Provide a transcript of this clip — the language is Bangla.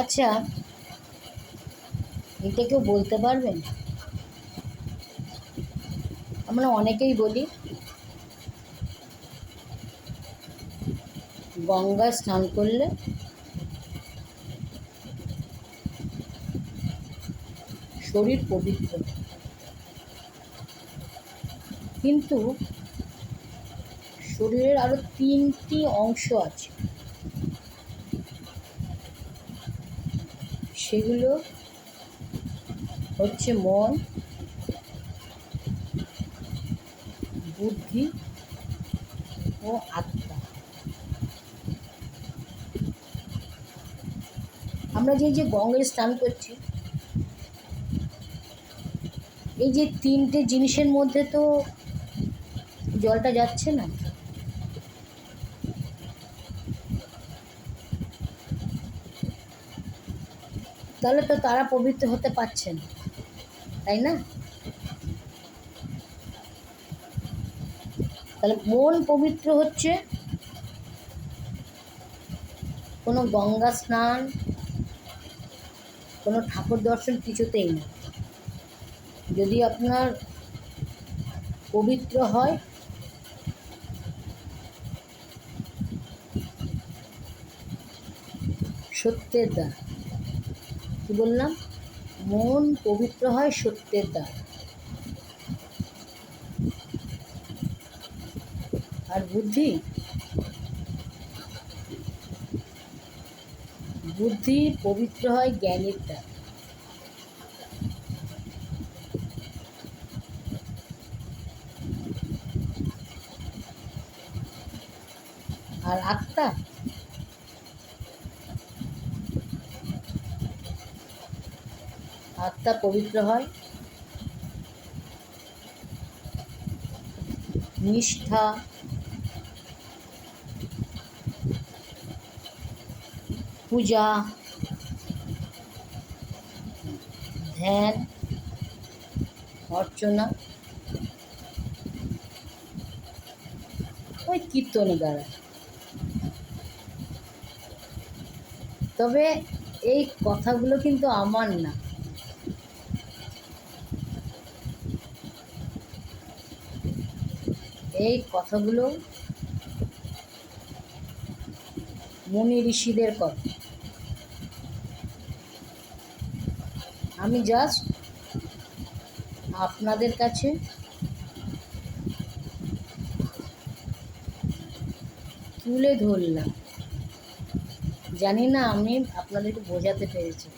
আচ্ছা এটা কেউ বলতে পারবেন আমরা অনেকেই বলি গঙ্গায় স্নান করলে শরীর পবিত্র। কিন্তু শরীরের আরও তিনটি অংশ আছে। সেগুলো হচ্ছে মন, বুদ্ধি ও আত্মা। আমরা যে যে গঙ্গায় স্নান করছি, এই যে তিনটে জিনিসের মধ্যে তো জলটা যাচ্ছে না? তাহলে তো তারা পবিত্র হতে পারছেন। তাই না? তাহলে মন পবিত্র হচ্ছে কোনো গঙ্গা স্নান, কোনো ঠাকুর দর্শন কিছুতেই না। যদি আপনার পবিত্র হয়, সত্যের দ্বার। কি বললাম? মন পবিত্র হয় সত্যের দ্বার। আর বুদ্ধি? বুদ্ধি পবিত্র হয় জ্ঞানের দ্বার। আর আত্মা? আত্মা পবিত্র হয়। নিষ্ঠা। পূজা। ধ্যান। অর্চনা। ওই কীর্তনে দ্বারা। তবে এই কথাগুলো কিন্তু আমার না। এই কথাগুলো মুনি ঋষিদের কথা। আমি জাস্ট আপনাদের কাছে তুলে ধরলাম। জানি না আমি আপনাদেরকে বোঝাতে পেরেছি